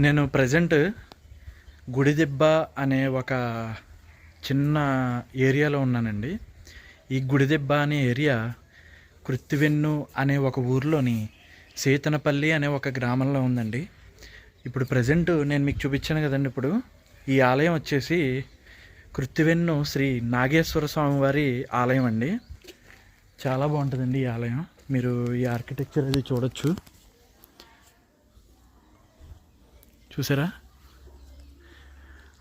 నేను ప్రజెంట్ గుడిదిబ్బ అనే ఒక చిన్న ఏరియాలో ఉన్నానండి. ఈ గుడిదిబ్బ అనే ఏరియా కృత్తివెన్ను అనే ఒక ఊర్లోని సీతనపల్లి అనే ఒక గ్రామంలో ఉందండి. ఇప్పుడు ప్రజెంట్ నేను మీకు చూపించాను కదండి ఇప్పుడు. ఈ ఆలయం వచ్చేసి కృత్తివెన్ను శ్రీ నాగేశ్వర స్వామివారి ఆలయం అండి. చాలా బాగుంటుందండి ఈ ఆలయం. మీరు ఈ ఆర్కిటెక్చర్ అది చూడొచ్చు. చూసారా?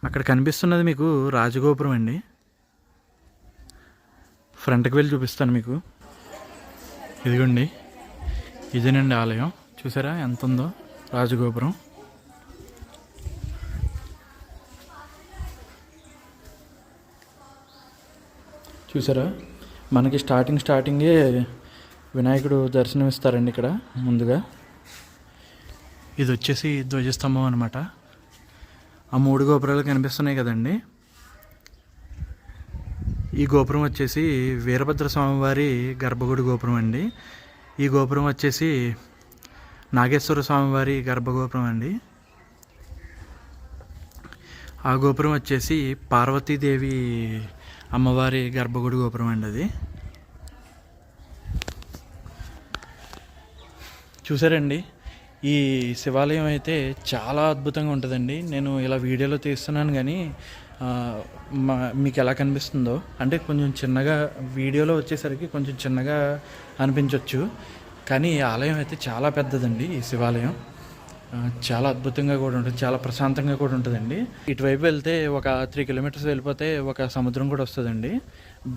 అక్కడ కనిపిస్తున్నది మీకు రాజగోపురం అండి. ఫ్రంట్కి వెళ్ళి చూపిస్తాను మీకు. ఇదిగోండి. ఇదేనండి ఆలయం. చూసారా ఎంత ఉందో? రాజగోపురం. చూసారా? మనకి స్టార్టింగ్ స్టార్టింగే వినాయకుడు దర్శనం ఇస్తారండి ఇక్కడ ముందుగా. ఇది వచ్చేసి ధ్వజస్తంభం అనమాట ఆ మూడు గోపురాలు కనిపిస్తున్నాయి కదండి. ఈ గోపురం వచ్చేసి వీరభద్ర స్వామివారి గర్భగుడి గోపురం అండి. ఈ గోపురం వచ్చేసి నాగేశ్వర స్వామివారి గర్భగోపురం అండి. ఆ గోపురం వచ్చేసి పార్వతీదేవి అమ్మవారి గర్భగుడి గోపురం అండి అది. చూసారండి? ఈ శివాలయం అయితే చాలా అద్భుతంగా ఉంటుందండి. నేను ఇలా వీడియోలో తీస్తున్నాను కానీ మా మీకు ఎలా కనిపిస్తుందో. అంటే కొంచెం చిన్నగా వీడియోలో వచ్చేసరికి కొంచెం చిన్నగా అనిపించవచ్చు కానీ ఈ ఆలయం అయితే చాలా పెద్దదండి ఈ శివాలయం. చాలా అద్భుతంగా కూడా ఉంటుంది చాలా ప్రశాంతంగా కూడా ఉంటుందండి. ఇటువైపు వెళ్తే ఒక త్రీ కిలోమీటర్స్ వెళ్ళిపోతే ఒక సముద్రం కూడా వస్తుందండి.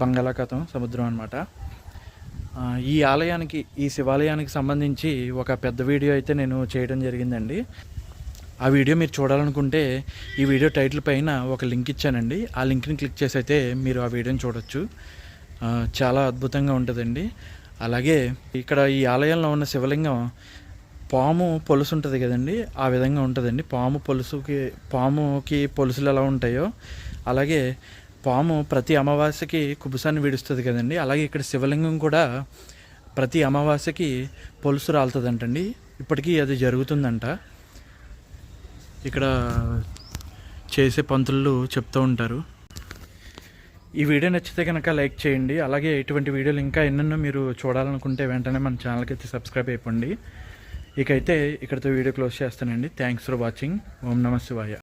బంగాళాఖాతం సముద్రం అనమాట ఈ ఆలయానికి ఈ శివాలయానికి సంబంధించి ఒక పెద్ద వీడియో అయితే నేను చేయడం జరిగిందండి. ఆ వీడియో మీరు చూడాలనుకుంటే ఈ వీడియో టైటిల్ పైన ఒక లింక్ ఇచ్చానండి. ఆ లింక్ని క్లిక్ చేసి అయితే మీరు ఆ వీడియోని చూడొచ్చు. చాలా అద్భుతంగా ఉంటుందండి. అలాగే ఇక్కడ ఈ ఆలయంలో ఉన్న శివలింగం పాము పొలుసు ఉంటుంది కదండి ఆ విధంగా ఉంటుందండి. పాము పొలుసుకి పాముకి పొలుసులు ఎలా ఉంటాయో అలాగే పాము ప్రతి అమావాస్యకి కుబుసాన్ని విడుస్తుంది కదండి. అలాగే ఇక్కడ శివలింగం కూడా ప్రతి అమావాస్యకి పొలుసు రాలుతుందంటండి. ఇప్పటికీ అది జరుగుతుందంట. ఇక్కడ చేసే పంతులు చెప్తూ ఉంటారు. ఈ వీడియో నచ్చితే కనుక లైక్ చేయండి. అలాగే ఇటువంటి వీడియోలు ఇంకా ఎన్నెన్నో మీరు చూడాలనుకుంటే వెంటనే మన ఛానల్కి అయితే సబ్స్క్రైబ్ అయిపోండి. ఇకైతే ఇక్కడితో వీడియో క్లోజ్ చేస్తానండి. థ్యాంక్స్ ఫర్ వాచింగ్ ఓం నమ శివాయ.